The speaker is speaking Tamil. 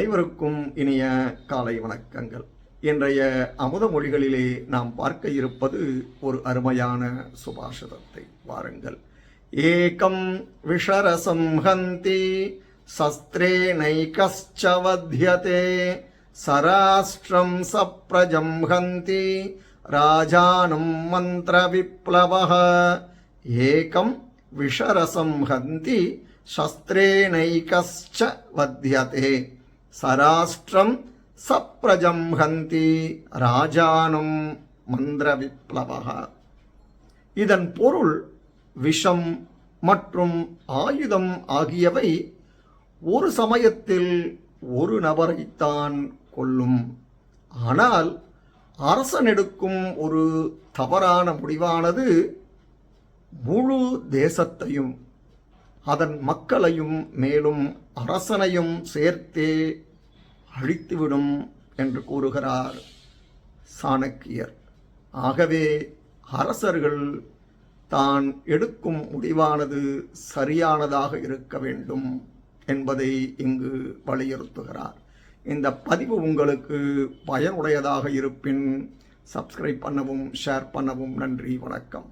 அனைவருக்கும் இனிய காலை வணக்கங்கள். இன்றைய அமுத மொழிகளிலே நாம் பார்க்க இருப்பது ஒரு அருமையான சுபாஷிதத்தை. வாருங்கள். ஏகம் விஷரசம் ஹந்தி சஸ்திரே வத்தியதே சராஷ்டிரம் சப்ரஜம் ஹந்தி ராஜானம் மந்திர விப்ளவः ஏகம் விஷரசம் ஹந்தி சஸ்திரேணைகச்ச வத்தியதே சராஷ்டிரம் சப்ரஜம் ஹந்தி ராஜானும் மந்திர விப்ளவக இதன் பொருள் விஷம் மற்றும் ஆயுதம் ஆகியவை ஒரு சமயத்தில் ஒரு நபரைத்தான் கொல்லும். ஆனால் அரசன் எடுக்கும் ஒரு தவறான முடிவானது முழு தேசத்தையும் அதன் மக்களையும் மேலும் அரசனையும் சேர்த்தே அழித்துவிடும் என்று கூறுகிறார் சாணக்கியர். ஆகவே அரசர்கள் தான் எடுக்கும் முடிவானது சரியானதாக இருக்க வேண்டும் என்பதை இங்கு வலியுறுத்துகிறார். இந்த பதிவு உங்களுக்கு பயனுடையதாக இருப்பின் சப்ஸ்கிரைப் பண்ணவும் ஷேர் பண்ணவும் நன்றி வணக்கம்.